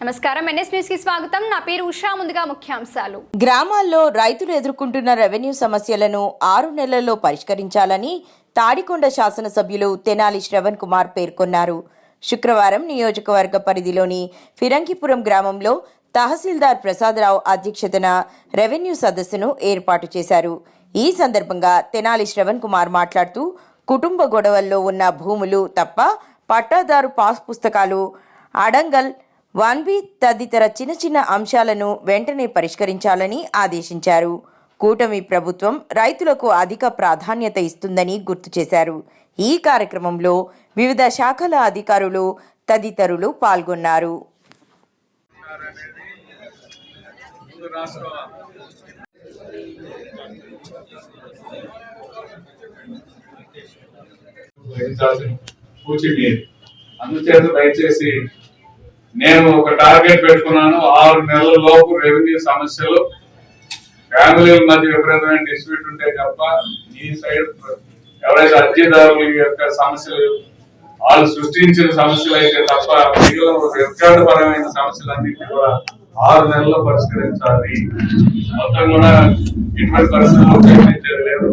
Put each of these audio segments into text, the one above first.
నమస్కారం. ఎన్ఎస్ న్యూస్కి స్వాగతం. నా పేరు ఉషా. ముందుగా ముఖ్యాంశాలు. గ్రామాల్లో రైతులు ఎదుర్కొంటున్న రెవెన్యూ సమస్యలను ఆరు నెలల్లో పరిష్కరించాలని తాడికొండ శాసనసభ్యులు తెనాలి శ్రవణ్ కుమార్ పేర్కొన్నారు. శుక్రవారం నియోజకవర్గ పరిధిలోని ఫిరంగిపురం గ్రామంలో తహసీల్దార్ ప్రసాదరావు అధ్యక్షతన రెవెన్యూ సదస్సును ఏర్పాటు చేశారు. ఈ సందర్భంగా తెనాలి శ్రవణ్ కుమార్ మాట్లాడుతూ కుటుంబ గొడవల్లో ఉన్న భూములు తప్ప పట్టాదారు పాస్ పుస్తకాలు అడంగల్ వన్ బి తదితర చిన్న చిన్న అంశాలను వెంటనే పరిష్కరించాలని ఆదేశించారు. కూటమి ప్రభుత్వం రైతులకు అధిక ప్రాధాన్యత ఇస్తుందని గుర్తు చేశారు. ఈ కార్యక్రమంలో వివిధ శాఖల అధికారులు తదితరులు పాల్గొన్నారు. అందుచేత దయచేసి నేను ఒక టార్గెట్ పెట్టుకున్నాను ఆరు నెలల లోపు రెవెన్యూ సమస్యలు. ఫ్యామిలీల మధ్య విపరీతమైన డిస్ప్యూట్ ఉంటే తప్ప ఈ సైడ్ ఎవరైతే అర్జీదారుల యొక్క సమస్యలు వాళ్ళు సృష్టించిన సమస్యలు అయితే తప్ప మిగిలిన రికార్డు పరమైన సమస్యలన్నింటినీ కూడా ఆరు నెలల్లో పరిష్కరించాలి. మొత్తం కూడా ఇటువంటి పరిస్థితుల్లో ఉపయోగించేది లేదు.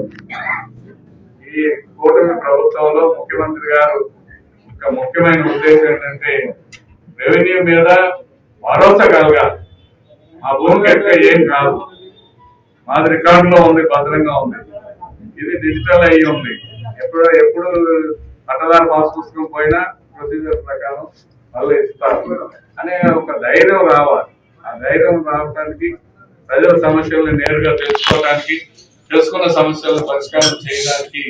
ఈ కూటమి ప్రభుత్వంలో ముఖ్యమంత్రి గారు ఒక ముఖ్యమైన ఉద్దేశం ఏంటంటే రెవెన్యూ మీద భరోసా కలగాలి. మా భూమికి ఎక్క ఏం కాదు. మాది రికార్డులో ఉంది భద్రంగా ఉంది. ఇది డిజిటల్ అయ్యి ఉంది. ఎప్పుడు ఎప్పుడు పట్టదారు పాస్ పుస్తకం పోయినా ప్రొసీజర్ ప్రకారం మళ్ళీ ఇస్తారు అనే ఒక ధైర్యం రావాలి. ఆ ధైర్యం రావడానికి ప్రజల సమస్యలను నేరుగా తెలుసుకోవడానికి తెలుసుకున్న సమస్యలను పరిష్కారం చేయడానికి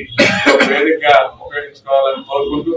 వేదికగా ఉపయోగించుకోవాలని కోరుకుంటూ